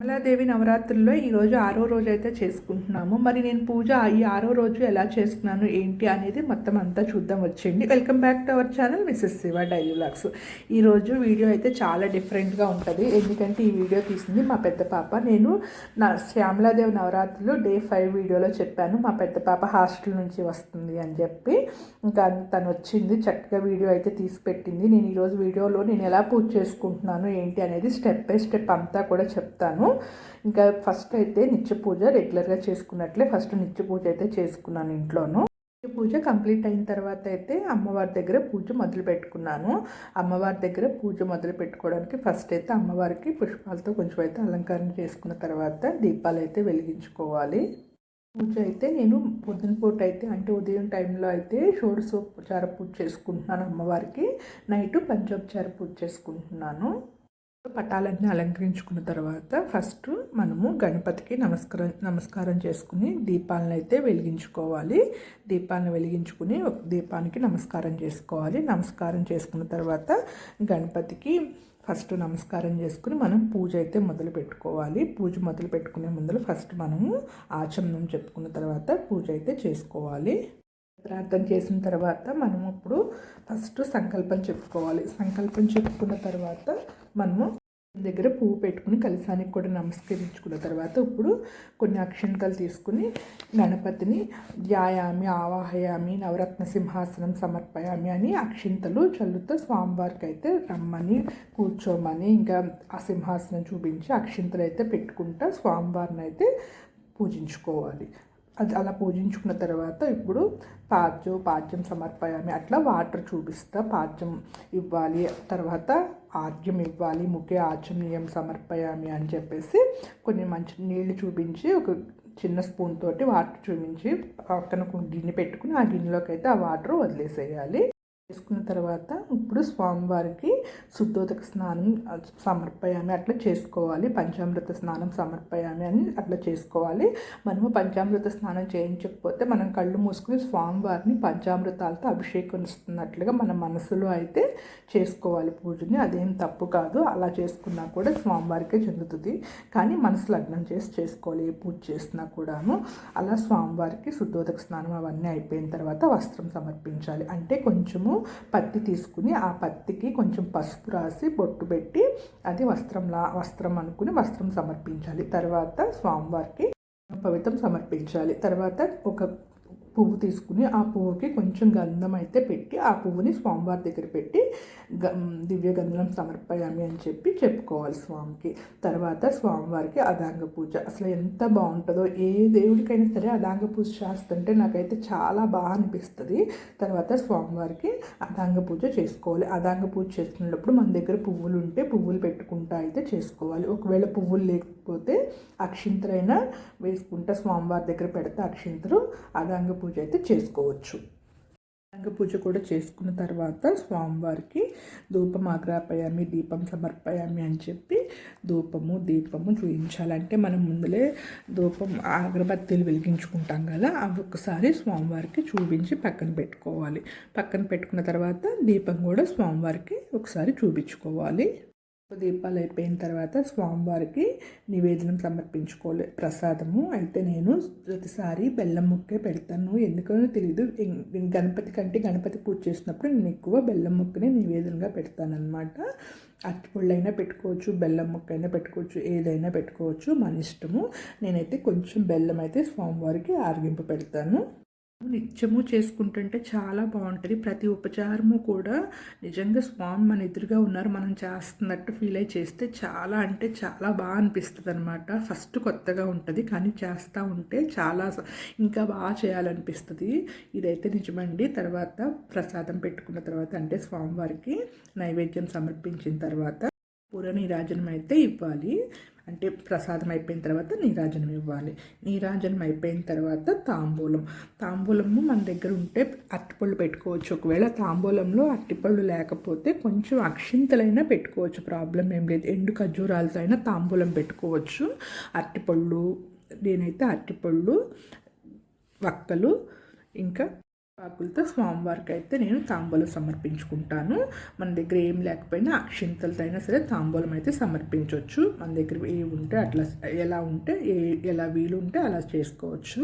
కమలాదేవి నవరాత్రుల్లో ఈరోజు ఆరో రోజు అయితే చేసుకుంటున్నాము. మరి నేను పూజ ఈ ఆరో రోజు ఎలా చేసుకున్నాను ఏంటి అనేది మొత్తం అంతా చూద్దాం. వచ్చేయండి. Welcome back to our channel Mrs Shiva daily vlogs ఈరోజు వీడియో అయితే చాలా డిఫరెంట్గా ఉంటుంది. ఎందుకంటే ఈ వీడియో తీసింది మా పెద్ద పాప. నేను నా శ్యామలాదేవి నవరాత్రులు డే ఫైవ్ వీడియోలో చెప్పాను. మా పెద్ద పాప హాస్టల్ నుంచి వస్తుంది అని చెప్పి. ఇంకా తను వచ్చింది చక్కగా వీడియో అయితే తీసి పెట్టింది. నేను ఈరోజు వీడియోలో నేను ఎలా పూజ చేసుకుంటున్నాను ఏంటి అనేది స్టెప్ బై స్టెప్ అంతా కూడా చెప్తాను. ఇంకా ఫస్ట్ అయితే నిత్య పూజ రెగ్యులర్గా చేసుకున్నట్లే ఫస్ట్ నిత్య పూజ అయితే చేసుకున్నాను ఇంట్లోను. నిత్య పూజ కంప్లీట్ అయిన తర్వాత అయితే అమ్మవారి దగ్గర పూజ మొదలు పెట్టుకున్నాను. అమ్మవారి దగ్గర పూజ మొదలు పెట్టుకోవడానికి ఫస్ట్ అయితే అమ్మవారికి పుష్పాలతో కొంచెం అయితే అలంకరణ చేసుకున్న తర్వాత దీపాలు అయితే వెలిగించుకోవాలి. పూజ అయితే నేను పొద్దున పూట అయితే అంటే ఉదయం టైంలో అయితే షోడశోపచార పూజ చేసుకుంటున్నాను అమ్మవారికి. నైట్ పంచోపచార పూజ చేసుకుంటున్నాను. పటాలన్నీ అలంకరించుకున్న తర్వాత ఫస్ట్ మనము గణపతికి నమస్కారం నమస్కారం చేసుకుని దీపాలను అయితే వెలిగించుకోవాలి. దీపాలను వెలిగించుకుని ఒక దీపానికి నమస్కారం చేసుకోవాలి. నమస్కారం చేసుకున్న తర్వాత గణపతికి ఫస్ట్ నమస్కారం చేసుకుని మనం పూజ అయితే మొదలు పెట్టుకోవాలి. పూజ మొదలు పెట్టుకునే ముందు ఫస్ట్ మనము ఆచమనం చెప్పుకున్న తర్వాత పూజ అయితే చేసుకోవాలి. ప్రార్థన చేసిన తర్వాత మనం ఇప్పుడు ఫస్ట్ సంకల్పం చెప్పుకోవాలి. సంకల్పం చెప్పుకున్న తర్వాత మనము దగ్గర పువ్వు పెట్టుకుని కలిసానికి కూడా నమస్కరించుకున్న తర్వాత ఇప్పుడు కొన్ని అక్షంతలు తీసుకుని గణపతిని ధ్యాయామి ఆవాహయామి నవరత్న సింహాసనం సమర్పయామి అని అక్షింతలు చల్లుతో స్వామివారికి అయితే రమ్మని కూర్చోమని ఇంకా ఆ సింహాసనం చూపించి అక్షింతలు అయితే పెట్టుకుంటా స్వామివారిని అయితే పూజించుకోవాలి. అది అలా పూజించుకున్న తర్వాత ఇప్పుడు పాద్యం పాద్యం సమర్పయామి. అట్లా వాటర్ చూపిస్తా పాద్యం ఇవ్వాలి తర్వాత ఆర్గ్యం ఇవ్వాలి ముఖ్య ఆచమనీయం సమర్పయామి అని చెప్పేసి కొన్ని మంచి నీళ్ళు చూపించి ఒక చిన్న స్పూన్ తోటి వాటర్ చూపించి పక్కన గిన్నె పెట్టుకుని ఆ గిన్నెలోకి అయితే ఆ వాటర్ వదిలేసేయాలి. చేసుకున్న తర్వాత ఇప్పుడు స్వామివారికి శుద్ధోదక స్నానం సమర్పయామి అట్లా చేసుకోవాలి. పంచామృత స్నానం సమర్పయామి అని అట్లా చేసుకోవాలి. మనము పంచామృత స్నానం చేయించకపోతే మనం కళ్ళు మూసుకుని స్వామివారిని పంచామృతాలతో అభిషేకం ఇస్తున్నట్లుగా మన మనసులో అయితే చేసుకోవాలి పూజని. అదేం తప్పు కాదు. అలా చేసుకున్నా కూడా స్వామివారికే చెందుతుంది. కానీ మనసు లగ్నం చేసి చేసుకోవాలి. ఏ పూజ చేసినా కూడాను అలా స్వామివారికి శుద్ధోదక స్నానం అవన్నీ అయిపోయిన తర్వాత వస్త్రం సమర్పించాలి. అంటే కొంచెము పత్తి తీసుకుని ఆ పత్తికి కొంచెం పసుపు రాసి బొట్టు పెట్టి అది వస్త్రంలా వస్త్రం అనుకుని వస్త్రం సమర్పించాలి. తర్వాత స్వామివారికి పవిత్రం సమర్పించాలి. తర్వాత ఒక పువ్వు తీసుకుని ఆ పువ్వుకి కొంచెం గంధం అయితే పెట్టి ఆ పువ్వుని స్వామివారి దగ్గర పెట్టి దివ్య గంధం సమర్పయామి అని చెప్పి చెప్పుకోవాలి స్వామికి. తర్వాత స్వామివారికి అదాంగ పూజ. అసలు ఎంత బాగుంటుందో ఏ దేవుడికైనా సరే అదాంగ పూజ చేస్తుంటే నాకైతే చాలా బాగా అనిపిస్తుంది. తర్వాత స్వామివారికి అదాంగ పూజ చేసుకోవాలి. అదాంగ పూజ చేసుకునేటప్పుడు మన దగ్గర పువ్వులు ఉంటే పువ్వులు పెట్టుకుంటా అయితే చేసుకోవాలి. ఒకవేళ పువ్వులు లేకపోతే అక్షింతలైనా వేసుకుంటా స్వామివారి దగ్గర పెడితే అక్షింతలు అదంగ పూజ అయితే చేసుకోవచ్చు. అదంగ పూజ కూడా చేసుకున్న తర్వాత స్వామివారికి ధూపం ఆగ్రాపయామి దీపం సమర్పయామి అని చెప్పి ధూపము దీపము చూపించాలంటే మనం ముందులే ధూపం అగరబత్తీలు వెలిగించుకుంటాం కదా అవి ఒకసారి స్వామివారికి చూపించి పక్కన పెట్టుకోవాలి. పక్కన పెట్టుకున్న తర్వాత దీపం కూడా స్వామివారికి ఒకసారి చూపించుకోవాలి. దీపాలు అయిపోయిన తర్వాత స్వామివారికి నివేదనం సమర్పించుకోలే ప్రసాదము. అయితే నేను ప్రతిసారి బెల్లం ముక్కే పెడతాను. ఎందుకనో తెలియదు గణపతి కంటే గణపతి పూజ చేసినప్పుడు నేను ఎక్కువ బెల్లం ముక్కనే నివేదనగా పెడతానమాట అరటిపళ్ళైనా పెట్టుకోవచ్చు బెల్లం ముక్క అయినా పెట్టుకోవచ్చు ఏదైనా పెట్టుకోవచ్చు మన ఇష్టము. నేనైతే కొంచెం బెల్లం అయితే స్వామివారికి ఆరగింపు పెడతాను. నిత్యము చేసుకుంటుంటే చాలా బాగుంటుంది. ప్రతి ఉపచారము కూడా నిజంగా స్వామి మన ఎదురుగా ఉన్నారు. మనం చేస్తున్నట్టు ఫీల్ అయి చేస్తే చాలా అంటే చాలా బాగా అనిపిస్తుంది అనమాట ఫస్ట్ కొత్తగా ఉంటుంది కానీ చేస్తూ ఉంటే చాలా ఇంకా బాగా చేయాలనిపిస్తుంది. ఇదైతే నిజమండి. తర్వాత ప్రసాదం పెట్టుకున్న తర్వాత అంటే స్వామివారికి నైవేద్యం సమర్పించిన తర్వాత పురనీరాజనం అయితే ఇవ్వాలి. అంటే ప్రసాదం అయిపోయిన తర్వాత నీరాజనం ఇవ్వాలి. నీరాజనం అయిపోయిన తర్వాత తాంబూలం. తాంబూలము మన దగ్గర ఉంటే అరటిపళ్ళు పెట్టుకోవచ్చు. ఒకవేళ తాంబూలంలో అరటిపళ్ళు లేకపోతే కొంచెం అక్షింతలైనా పెట్టుకోవచ్చు. ప్రాబ్లం ఏం లేదు. ఎండు ఖర్జూరాలతో అయినా తాంబూలం పెట్టుకోవచ్చు. అరటిపళ్ళు నేనైతే అరటిపళ్ళు వక్కలు ఇంకా ఆకులతో స్వామివారికి అయితే నేను తాంబూలం సమర్పించుకుంటాను. మన దగ్గర ఏం లేకపోయినా అక్షింతలతో అయినా సరే తాంబూలం అయితే సమర్పించవచ్చు మన దగ్గర ఏ ఉంటే అట్లా ఎలా ఉంటే ఏ ఎలా వీలు ఉంటే అలా చేసుకోవచ్చు.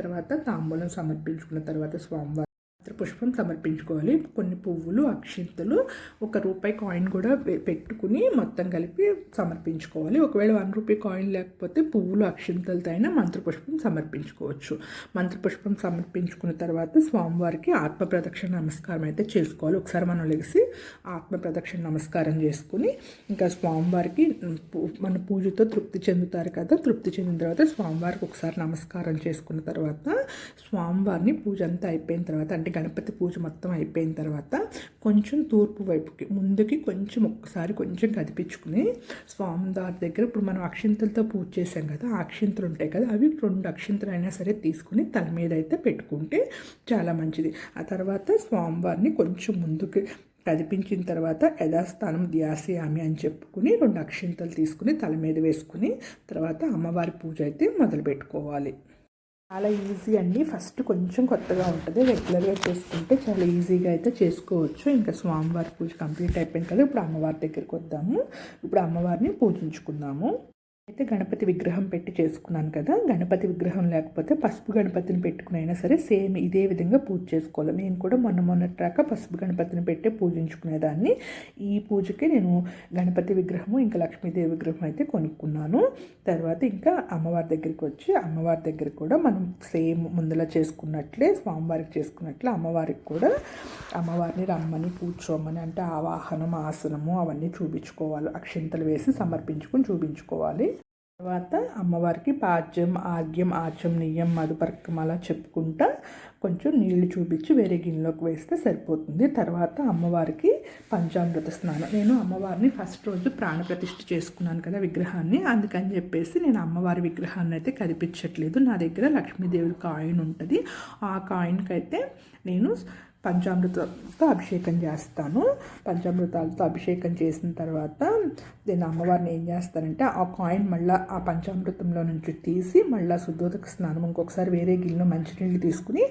తర్వాత తాంబూలం సమర్పించుకున్న తర్వాత స్వామివారి పుష్పం సమర్పించుకోవాలి. కొన్ని పువ్వులు అక్షింతలు ఒక రూపాయి కాయిన్ కూడా పెట్టుకుని మొత్తం కలిపి సమర్పించుకోవాలి. ఒకవేళ వన్ రూపీ కాయిన్ లేకపోతే పువ్వులు అక్షింతలతో అయినా మంత్రపుష్పం సమర్పించుకోవచ్చు. మంత్రపుష్పం సమర్పించుకున్న తర్వాత స్వామివారికి ఆత్మ ప్రదక్షిణ నమస్కారం అయితే చేసుకోవాలి. ఒకసారి మనం లెగిసి ఆత్మ ప్రదక్షిణ నమస్కారం చేసుకుని ఇంకా స్వామివారికి మన పూజతో తృప్తి చెందుతారు కదా తృప్తి చెందిన తర్వాత స్వామివారికి ఒకసారి నమస్కారం చేసుకున్న తర్వాత స్వామివారిని పూజ అంతా అయిపోయిన తర్వాత అంటే గణపతి పూజ మొత్తం అయిపోయిన తర్వాత కొంచెం తూర్పు వైపుకి ముందుకి కొంచెం ఒక్కసారి కొంచెం కదిపించుకుని స్వామివారి దగ్గర ఇప్పుడు మనం అక్షింతలతో పూజ చేసాం కదా ఆ అక్షింతలు ఉంటాయి కదా అవి రెండు అక్షింతలు అయినా సరే తీసుకుని తల మీద అయితే పెట్టుకుంటే చాలా మంచిది. ఆ తర్వాత స్వామివారిని కొంచెం ముందుకి కదిపించిన తర్వాత యథాస్థానం ధ్యాసయామి అని చెప్పుకుని రెండు అక్షింతలు తీసుకుని తల మీద వేసుకుని తర్వాత అమ్మవారి పూజ అయితే మొదలు పెట్టుకోవాలి చాలా ఈజీ అండి. ఫస్ట్ కొంచెం కొత్తగా ఉంటుంది. రెగ్యులర్గా చేసుకుంటే చాలా ఈజీగా అయితే చేసుకోవచ్చు. ఇంకా స్వామివారి పూజ కంప్లీట్ అయిపోయింది కదా ఇప్పుడు అమ్మవారి దగ్గరికి వద్దాము. ఇప్పుడు అమ్మవారిని పూజించుకుందాము. అయితే గణపతి విగ్రహం పెట్టి చేసుకున్నాను కదా గణపతి విగ్రహం లేకపోతే పసుపు గణపతిని పెట్టుకునైనా సరే సేమ్ ఇదే విధంగా పూజ చేసుకోవాలి. నేను కూడా మొన్న మొన్నట్రాక పసుపు గణపతిని పెట్టి పూజించుకునేదాన్ని. ఈ పూజకి నేను గణపతి విగ్రహము ఇంకా లక్ష్మీదేవి విగ్రహం అయితే కొనుక్కున్నాను. తర్వాత ఇంకా అమ్మవారి దగ్గరికి వచ్చి అమ్మవారి దగ్గర కూడా మనం సేమ్ ముందులా చేసుకున్నట్లే స్వామివారికి చేసుకున్నట్లే అమ్మవారికి కూడా అమ్మవారిని రమ్మని కూర్చోమని అంటే ఆవాహనం ఆసనము అవన్నీ చూపించుకోవాలి. అక్షింతలు వేసి సమర్పించుకొని చూపించుకోవాలి. తర్వాత అమ్మవారికి పాద్యం ఆగ్యం ఆచం నియం మధుపర్కం అలా చెప్పుకుంటా కొంచెం నీళ్ళు చూపించి వేరే గిన్నెలోకి వేస్తే సరిపోతుంది. తర్వాత అమ్మవారికి పంచామృత స్నానం. నేను అమ్మవారిని ఫస్ట్ రోజు ప్రాణప్రతిష్ఠ చేసుకున్నాను కదా విగ్రహాన్ని. అందుకని చెప్పేసి నేను అమ్మవారి విగ్రహాన్ని అయితే కనిపించట్లేదు. నా దగ్గర లక్ష్మీదేవి కాయిన్ ఉంటుంది. ఆ కాయిన్కి అయితే నేను పంచామృతంతో అభిషేకం చేస్తాను. పంచామృతాలతో అభిషేకం చేసిన తర్వాత నేను అమ్మవారిని ఏం చేస్తానంటే ఆ కాయిన్ మళ్ళీ ఆ పంచామృతంలో నుంచి తీసి మళ్ళీ శుద్ధోదక స్నానం ఇంకొకసారి వేరే గిన్నె మంచినీళ్ళు తీసుకుని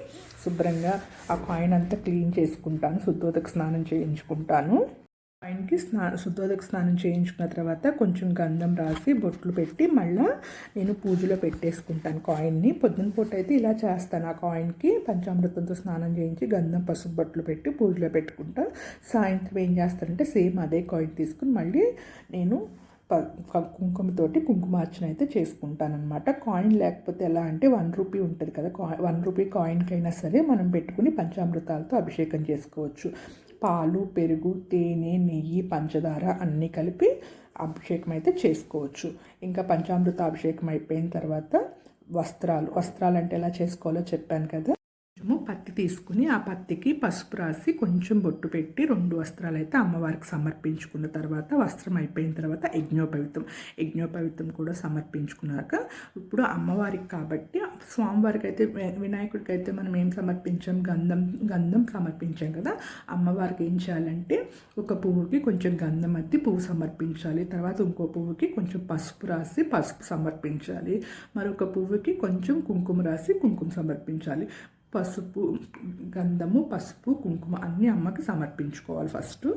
శుభ్రంగా ఆ కాయిన్ అంతా క్లీన్ చేసుకుంటాను. శుద్ధోదక స్నానం చేయించుకుంటాను. ఆయనకి స్నా శుద్ధోదక స్నానం చేయించుకున్న తర్వాత కొంచెం గంధం రాసి బొట్లు పెట్టి మళ్ళీ నేను పూజలో పెట్టేసుకుంటాను కాయిన్ని. పొద్దున పూట అయితే ఇలా చేస్తాను. ఆ కాయిన్కి పంచామృతంతో స్నానం చేయించి గంధం పసుపు బొట్లు పెట్టి పూజలో పెట్టుకుంటా. సాయంత్రం ఏం చేస్తానంటే సేమ్ అదే కాయిన్ తీసుకుని మళ్ళీ నేను కుంకుమతోటి కుంకుమార్చన అయితే చేసుకుంటానమాట కాయిన్ లేకపోతే ఎలా అంటే వన్ రూపీ ఉంటుంది కదా వన్ రూపీ కాయిన్కైనా సరే మనం పెట్టుకుని పంచామృతాలతో అభిషేకం చేసుకోవచ్చు. పాలు పెరుగు తేనె నెయ్యి పంచదార అన్నీ కలిపి అభిషేకం అయితే చేసుకోవచ్చు. ఇంకా పంచామృత అభిషేకం అయిపోయిన తర్వాత వస్త్రాలు. వస్త్రాలు అంటే ఎలా చేసుకోవాలో చెప్పాను కదా. కొంచెము పత్తి తీసుకుని ఆ పత్తికి పసుపు రాసి కొంచెం బొట్టు పెట్టి రెండు వస్త్రాలు అయితే అమ్మవారికి సమర్పించుకున్న తర్వాత వస్త్రం అయిపోయిన తర్వాత యజ్ఞోపవితం. యజ్ఞోపవితం కూడా సమర్పించుకున్నాక ఇప్పుడు అమ్మవారికి కాబట్టి స్వామివారికి అయితే వినాయకుడికి అయితే మనం ఏం సమర్పించాం? గంధం గంధం సమర్పించాం కదా. అమ్మవారికి ఏం చేయాలంటే ఒక పువ్వుకి కొంచెం గంధం అద్ది పువ్వు సమర్పించాలి. తర్వాత ఇంకో పువ్వుకి కొంచెం పసుపు రాసి పసుపు సమర్పించాలి. మరొక పువ్వుకి కొంచెం కుంకుమ రాసి కుంకుమ సమర్పించాలి. పసుపు గంధము పసుపు కుంకుమ అన్నీ అమ్మకి సమర్పించుకోవాలి ఫస్ట్.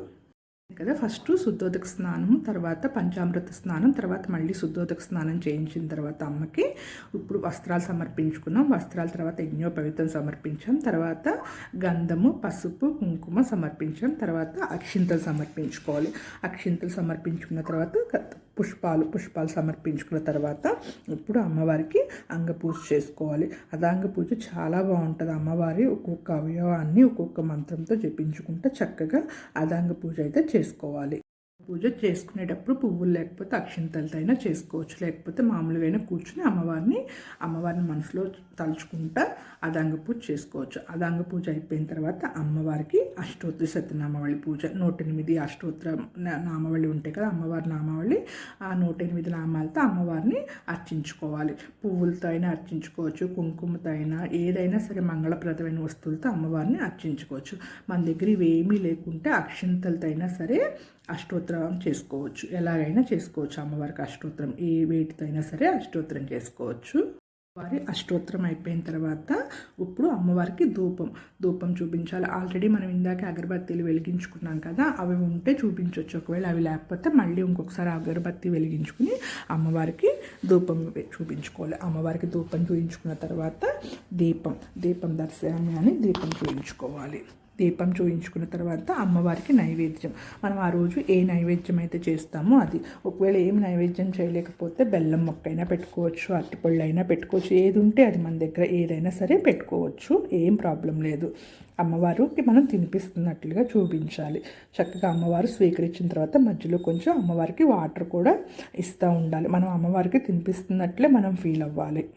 కదా ఫస్ట్ శుద్ధోదక స్నానం తర్వాత పంచామృత స్నానం తర్వాత మళ్ళీ శుద్ధోదక స్నానం చేయించిన తర్వాత అమ్మకి ఇప్పుడు వస్త్రాలు సమర్పించుకున్నాం. వస్త్రాల తర్వాత యజ్ఞోపవితం సమర్పించాం. తర్వాత గంధము పసుపు కుంకుమ సమర్పించాం. తర్వాత అక్షింతలు సమర్పించుకోవాలి. అక్షింతలు సమర్పించుకున్న తర్వాత పుష్పాలు పుష్పాలు సమర్పించుకున్న తర్వాత ఇప్పుడు అమ్మవారికి అంగపూజ చేసుకోవాలి. అదాంగ పూజ చాలా బాగుంటుంది. అమ్మవారి ఒక్కొక్క అవయవాన్ని ఒక్కొక్క మంత్రంతో జపించుకుంటే చక్కగా అదాంగ పూజ అయితే చేసుకోవాలి. పూజ చేసుకునేటప్పుడు పువ్వులు లేకపోతే అక్షింతలతో అయినా చేసుకోవచ్చు. లేకపోతే మామూలుగా కూర్చుని అమ్మవారిని అమ్మవారిని మనసులో తలుచుకుంటా అదంగ పూజ చేసుకోవచ్చు. అదంగ పూజ అయిపోయిన తర్వాత అమ్మవారికి అష్టోత్తర సత్యనామావళి పూజ. నూట ఎనిమిది అష్టోత్తర నామావళి ఉంటాయి కదా అమ్మవారి నామావళి. ఆ నూట ఎనిమిది నామాలతో అమ్మవారిని అర్చించుకోవాలి. పువ్వులతో అయినా అర్చించుకోవచ్చు కుంకుమతో అయినా ఏదైనా సరే మంగళప్రదమైన వస్తువులతో అమ్మవారిని అర్చించుకోవచ్చు. మన దగ్గర ఇవేమీ లేకుంటే అక్షింతలతో అయినా సరే అష్టోత్తరం చేసుకోవచ్చు. ఎలాగైనా చేసుకోవచ్చు. అమ్మవారికి అష్టోత్తరం ఏ వేటితో అయినా సరే అష్టోత్తరం చేసుకోవచ్చు. వారి అష్టోత్తరం అయిపోయిన తర్వాత ఇప్పుడు అమ్మవారికి ధూపం. ధూపం చూపించాలి. ఆల్రెడీ మనం ఇందాక అగరబత్తీలు వెలిగించుకున్నాం కదా అవి ఉంటే చూపించవచ్చు ఒకవేళ అవి లేకపోతే మళ్ళీ ఇంకొకసారి అగరబత్తి వెలిగించుకుని అమ్మవారికి ధూపం చూపించుకోవాలి. అమ్మవారికి ధూపం చూపించుకున్న తర్వాత దీపం దీపం దర్శనాన్ని దీపం చూపించుకోవాలి. దీపం చూయించుకున్న తర్వాత అమ్మవారికి నైవేద్యం. మనం ఆ రోజు ఏ నైవేద్యం అయితే చేస్తామో అది. ఒకవేళ ఏం నైవేద్యం చేయలేకపోతే బెల్లం మొక్క అయినా పెట్టుకోవచ్చు అరటిపళ్ళు అయినా పెట్టుకోవచ్చు ఏది ఉంటే అది మన దగ్గర ఏదైనా సరే పెట్టుకోవచ్చు. ఏం ప్రాబ్లం లేదు. అమ్మవారికి మనం తినిపిస్తున్నట్లుగా చూపించాలి. చక్కగా అమ్మవారు స్వీకరించిన తర్వాత మధ్యలో కొంచెం అమ్మవారికి వాటర్ కూడా ఇస్తూ ఉండాలి. మనం అమ్మవారికి తినిపిస్తున్నట్లే మనం ఫీల్ అవ్వాలి.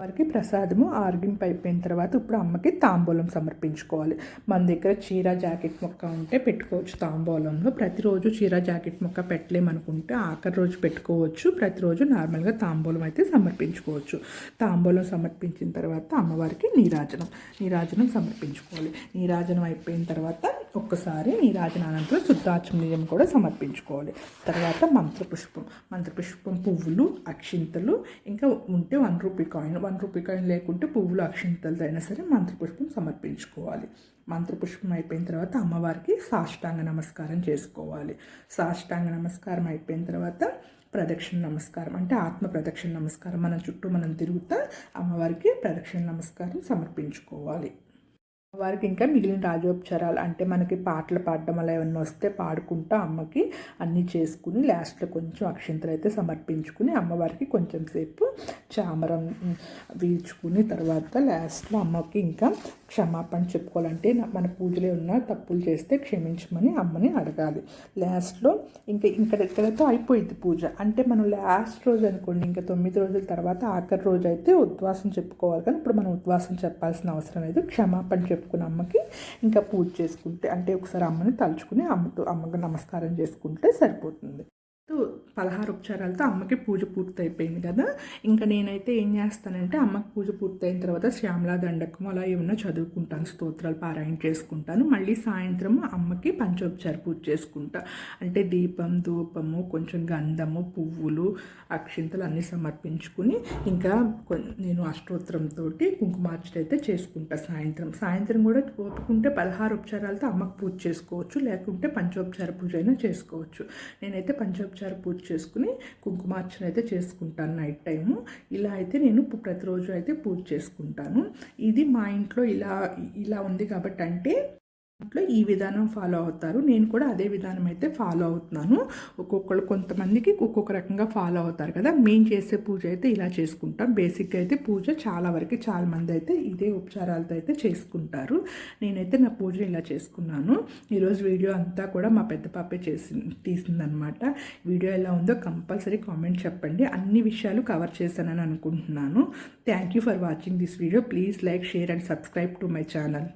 వారికి ప్రసాదము ఆర్గిన్ అయిపోయిన తర్వాత ఇప్పుడు అమ్మకి తాంబూలం సమర్పించుకోవాలి. మన దగ్గర చీర జాకెట్ మొక్క ఉంటే పెట్టుకోవచ్చు తాంబూలంలో. ప్రతిరోజు చీర జాకెట్ మొక్క పెట్టలేమనుకుంటే ఆఖరి రోజు పెట్టుకోవచ్చు. ప్రతిరోజు నార్మల్గా తాంబూలం అయితే సమర్పించుకోవచ్చు. తాంబూలం సమర్పించిన తర్వాత అమ్మవారికి నీరాజనం. నీరాజనం సమర్పించుకోవాలి. నీరాజనం అయిపోయిన తర్వాత ఒక్కసారి నీరాజన అనంతరం నిజం కూడా సమర్పించుకోవాలి. తర్వాత మంత్రపుష్పం. మంత్రపుష్పం పువ్వులు అక్షింతలు ఇంకా ఉంటే one rupee coin. One rupee coin లేకుంటే పువ్వులు అక్షింతలతో అయినా సరే మంత్రపుష్పం సమర్పించుకోవాలి. మంత్రపుష్పం అయిపోయిన తర్వాత అమ్మవారికి సాష్టాంగ నమస్కారం చేసుకోవాలి. సాష్టాంగ నమస్కారం అయిపోయిన తర్వాత ప్రదక్షిణ నమస్కారం అంటే ఆత్మ ప్రదక్షిణ నమస్కారం. మన చుట్టూ మనం తిరుగుతా అమ్మవారికి ప్రదక్షిణ నమస్కారం సమర్పించుకోవాలి. వారికి ఇంకా మిగిలిన రాజోపచారాలు అంటే మనకి పాటలు పాడడం అలా ఏమన్నా వస్తే పాడుకుంటూ అమ్మకి అన్నీ చేసుకుని లాస్ట్లో కొంచెం అక్షింతలు అయితే సమర్పించుకుని అమ్మవారికి కొంచెం సేపు చామరం వీల్చుకుని తర్వాత లాస్ట్లో అమ్మకి ఇంకా క్షమాపణ చెప్పుకోవాలంటే మన పూజలో ఉన్న తప్పులు చేస్తే క్షమించమని అమ్మని అడగాలి. లాస్ట్లో ఇంకా ఇక్కడ ఇక్కడతో అయిపోయింది పూజ. అంటే మనం లాస్ట్ రోజు అనుకోండి ఇంకా తొమ్మిది రోజుల తర్వాత ఆఖరి రోజు అయితే ఉద్వాసం చెప్పుకోవాలి. కానీ ఇప్పుడు మనం ఉద్వాసం చెప్పాల్సిన అవసరం లేదు. క్షమాపణ చెప్పుకున్న అమ్మకి ఇంకా పూజ చేసుకుంటే అంటే ఒకసారి అమ్మని తలుచుకుని అమ్మతో అమ్మకు నమస్కారం చేసుకుంటే సరిపోతుంది. పదహారు ఉపచారాలతో అమ్మకి పూజ పూర్తయిపోయింది కదా. ఇంకా నేనైతే ఏం చేస్తానంటే అమ్మకి పూజ పూర్తయిన తర్వాత శ్యామలా దండకం అలా ఏమన్నా చదువుకుంటాను స్తోత్రాలు పారాయణ చేసుకుంటాను. మళ్ళీ సాయంత్రం అమ్మకి పంచోపచార పూజ చేసుకుంటా. అంటే దీపం ధూపము కొంచెం గంధము పువ్వులు అక్షింతలు అన్నీ సమర్పించుకుని ఇంకా నేను అష్టోత్తరంతో కుంకుమార్చన అయితే చేసుకుంటా సాయంత్రం. సాయంత్రం కూడా ఓపుకుంటే పదహారు ఉపచారాలతో అమ్మకి పూజ చేసుకోవచ్చు లేకుంటే పంచోపచార పూజ అయినా చేసుకోవచ్చు. నేనైతే పంచోపచార పూజ చేసుకుని కుంకుమార్చన అయితే చేసుకుంటాను నైట్ టైము. ఇలా అయితే నేను ప్రతిరోజు అయితే పూజ చేసుకుంటాను. ఇది మా ఇంట్లో ఇలా ఇలా ఉంది కాబట్టి అంటే ఇంట్లో ఈ విధానం ఫాలో అవుతారు. నేను కూడా అదే విధానం అయితే ఫాలో అవుతున్నాను. ఒక్కొక్కరు కొంతమందికి ఒక్కొక్క రకంగా ఫాలో అవుతారు కదా. మేము చేసే పూజ అయితే ఇలా చేసుకుంటాం. బేసిక్గా అయితే పూజ చాలా వరకు చాలా మంది అయితే ఇదే ఉపచారాలతో అయితే చేసుకుంటారు. నేనైతే నా పూజను ఇలా చేసుకున్నాను. ఈరోజు వీడియో అంతా కూడా మా పెద్ద పాపే చేసి తీసిందనమాట వీడియో ఎలా ఉందో కంపల్సరీ కామెంట్ చెప్పండి. అన్ని విషయాలు కవర్ చేశానని అనుకుంటున్నాను. Thank you for watching this video please like share and subscribe to my channel